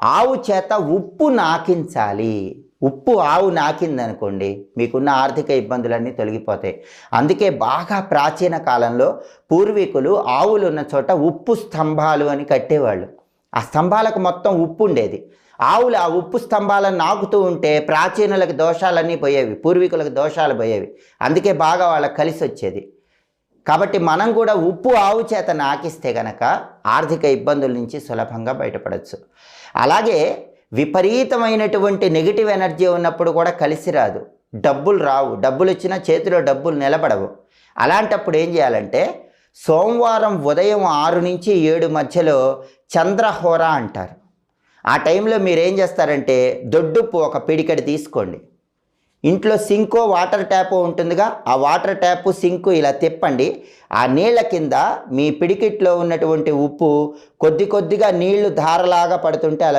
ఆవు చేత ఉప్పు నాకించాలి. ఉప్పు ఆవు నాకిందనుకోండి మీకున్న ఆర్థిక ఇబ్బందులన్నీ తొలగిపోతాయి. అందుకే బాగా ప్రాచీన కాలంలో పూర్వీకులు ఆవులు ఉన్న చోట ఉప్పు స్తంభాలు అని కట్టేవాళ్ళు. ఆ స్తంభాలకు మొత్తం ఉప్పు ఉండేది. ఆవులు ఆ ఉప్పు స్తంభాలను నాకుతూ ఉంటే ప్రాచీనులకు దోషాలన్నీ పోయేవి పూర్వీకులకు దోషాలు పోయేవి. అందుకే బాగా వాళ్ళకి కలిసి వచ్చేది కాబట్టి మనం కూడా ఉప్పు ఆవు చేత నాకిస్తే గనక ఆర్థిక ఇబ్బందుల నుంచి సులభంగా బయటపడవచ్చు అలాగే విపరీతమైనటువంటి నెగిటివ్ ఎనర్జీ ఉన్నప్పుడు కూడా కలిసి రాదు. డబ్బులు రావు. డబ్బులు వచ్చినా చేతిలో డబ్బులు నిలబడవు. అలాంటప్పుడు ఏం చేయాలంటే సోమవారం ఉదయం ఆరు నుంచి ఏడు మధ్యలో చంద్రహోర అంటారు. ఆ టైంలో మీరు ఏం చేస్తారంటే దొడ్డుప్పు ఒక పిడికడి తీసుకోండి. ఇంట్లో సింకో వాటర్ ట్యాప్ ఉంటుందిగా ఆ వాటర్ ట్యాప్ సింకు ఇలా తిప్పండి. ఆ నీళ్ళ కింద మీ పిడికిట్లో ఉన్నటువంటి ఉప్పు కొద్ది కొద్దిగా నీళ్ళు ధారలాగా పడుతుంటే అలా